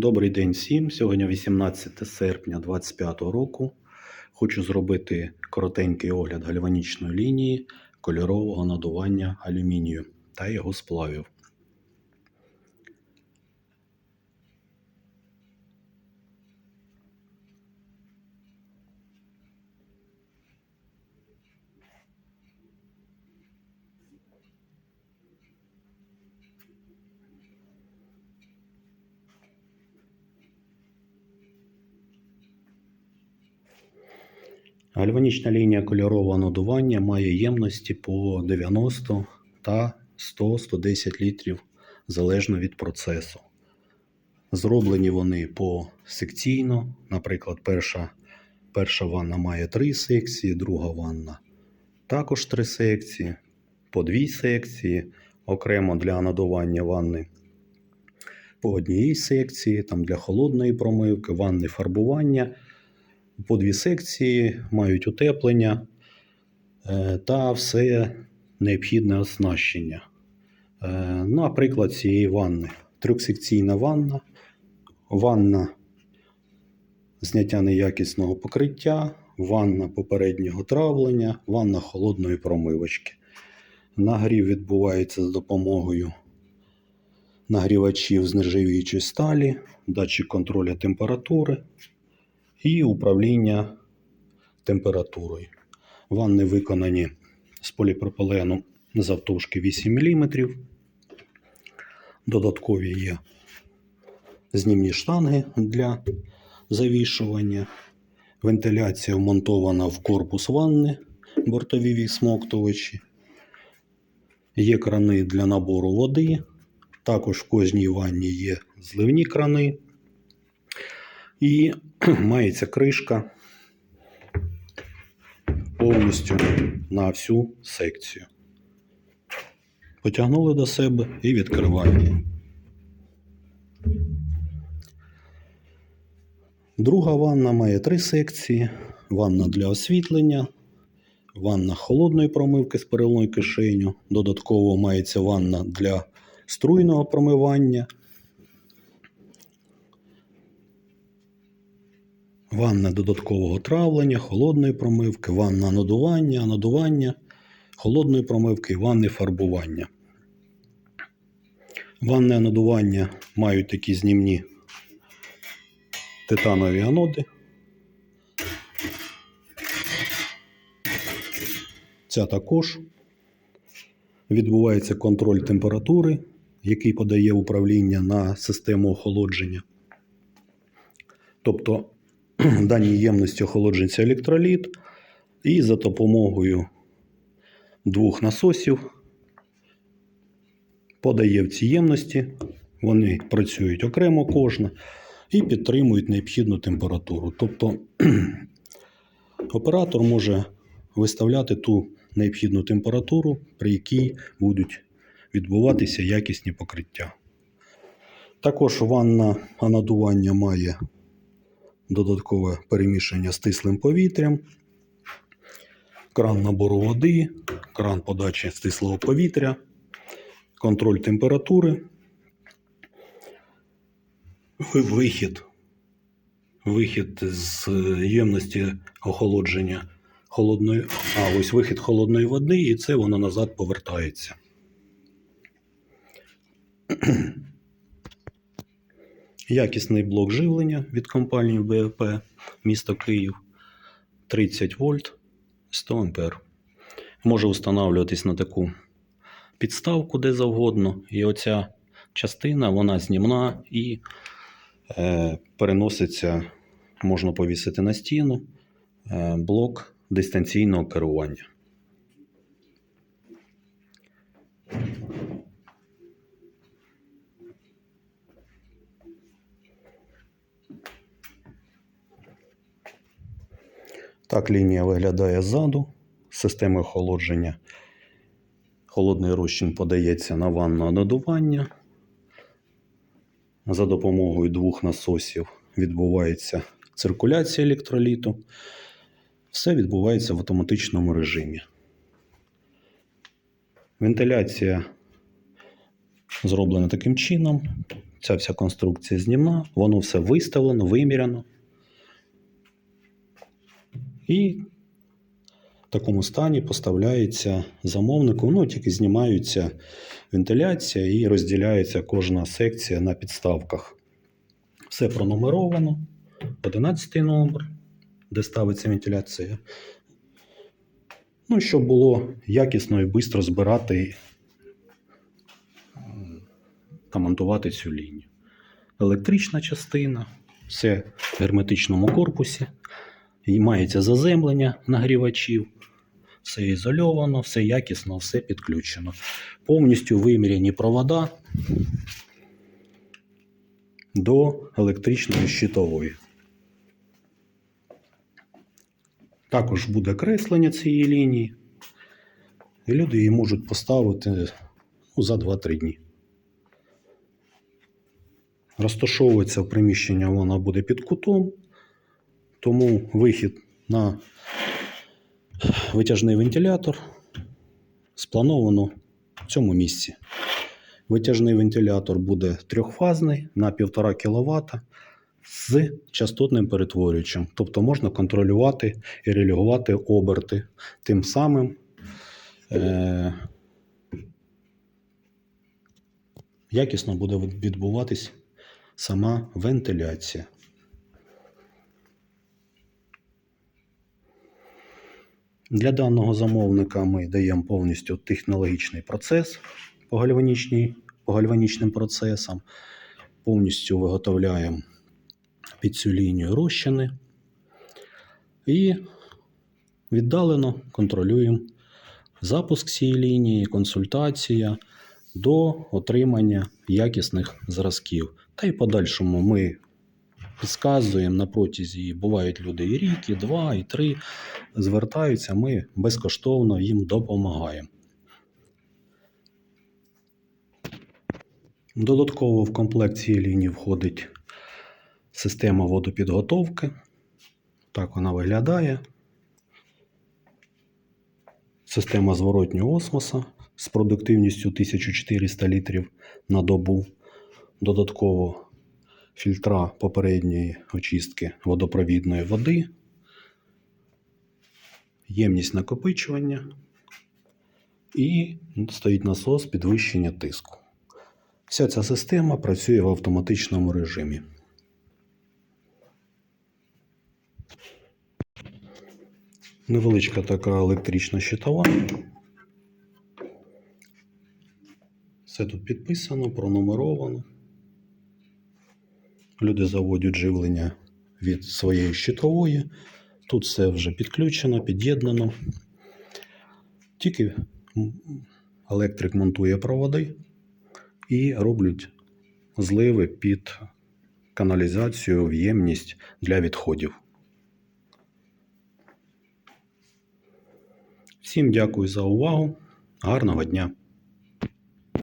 Добрий день всім. Сьогодні 18 серпня 2025 року. Хочу зробити коротенький огляд гальванічної лінії кольорового надування алюмінію та його сплавів. Гальванічна лінія кольорового надування має ємності по 90 та 100-110 літрів залежно від процесу. Зроблені вони посекційно. Наприклад, перша, перша ванна має 3 секції, друга ванна також 3 секції, по 2 секції, окремо для надування ванни по одній секції, там для холодної промивки, ванни фарбування. По дві секції мають утеплення е, та все необхідне оснащення. Е, Наприклад, цієї ванни. Трьохсекційна ванна, ванна зняття неякісного покриття, ванна попереднього травлення, ванна холодної промивочки. Нагрів відбувається з допомогою нагрівачів з нержавіючої сталі, датчик контролю температури і управління температурою. Ванни виконані з поліпропилену завтовшки 8 мм. Додаткові є знімні штанги для завішування. Вентиляція вмонтована в корпус ванни, бортові відсмоктувачі. Є крани для набору води. Також в кожній ванні є зливні крани. І мається кришка повністю на всю секцію. Потягнули до себе і відкриваємо. Друга ванна має три секції: ванна для освітлення, ванна холодної промивки з переливною кишеню. Додатково мається ванна для струйного промивання. Ванна додаткового травлення, холодної промивки, ванна надування, надування, холодної промивки і ванни фарбування. Ванне надування мають такі знімні титанові аноди. Ця також відбувається контроль температури, який подає управління на систему охолодження. Тобто даній ємності охолоджується електроліт, і за допомогою двох насосів подає в ці ємності. Вони працюють окремо кожна і підтримують необхідну температуру. Тобто оператор може виставляти ту необхідну температуру, при якій будуть відбуватися якісні покриття. Також ванна надування має додаткове перемішання з стислим повітрям, кран набору води, кран подачі стислого повітря, контроль температури, вихід, вихід з ємності охолодження холодної, а ось вихід холодної води, і це воно назад повертається. Якісний блок живлення від компанії БФП місто Київ 30 вольт 100 ампер. Може встановлюватись на таку підставку де завгодно. І оця частина вона знімна і е, переноситься, можна повісити на стіну е, блок дистанційного керування. Так лінія виглядає ззаду. Система охолодження. Холодний розчин подається на ванну надування. За допомогою двох насосів відбувається циркуляція електроліту. Все відбувається в автоматичному режимі. Вентиляція зроблене таким чином. Ця вся конструкція знімна, воно все виставлено, виміряно. І в такому стані поставляється замовнику, ну тільки знімаються вентиляція і розділяється кожна секція на підставках. Все пронумеровано. 11 номер, де ставиться вентиляція. Ну, щоб було якісно і швидко збирати та монтувати цю лінію. Електрична частина, все в герметичному корпусі. І мається заземлення нагрівачів. Все ізольовано, все якісно, все підключено. Повністю виміряні провода до електричної щитової. Також буде креслення цієї лінії. І люди її можуть поставити ну, за 2-3 дні. Розташовується в приміщення вона буде під кутом, тому вихід на витяжний вентилятор сплановано в цьому місці. Витяжний вентилятор буде трьохфазний на 1,5 кВт з частотним перетворюючим. Тобто можна контролювати і регулювати оберти. Тим самим е- якісно буде відбуватись сама вентиляція. Для даного замовника ми даємо повністю технологічний процес по, по гальванічним процесам. Повністю виготовляємо під цю лінію розчини і віддалено контролюємо запуск цієї лінії, консультація до отримання якісних зразків. Та й подальшому ми підказуємо на протязі, бувають люди і рік, і два, і три звертаються, ми безкоштовно їм допомагаємо. Додатково в комплект цієї лінії входить система водопідготовки. Так вона виглядає. Система зворотнього осмоса з продуктивністю 1400 літрів на добу. Додатково фільтра попередньої очистки водопровідної води, ємність накопичування і стоїть насос підвищення тиску. Вся ця система працює в автоматичному режимі. Невеличка така електрична щитова. Все тут підписано, пронумеровано. Люди заводять живлення від своєї щитової. Тут все вже підключено, під'єднано. Тільки електрик монтує проводи і роблять зливи під каналізацію в ємність для відходів. Всім дякую за увагу. Гарного дня!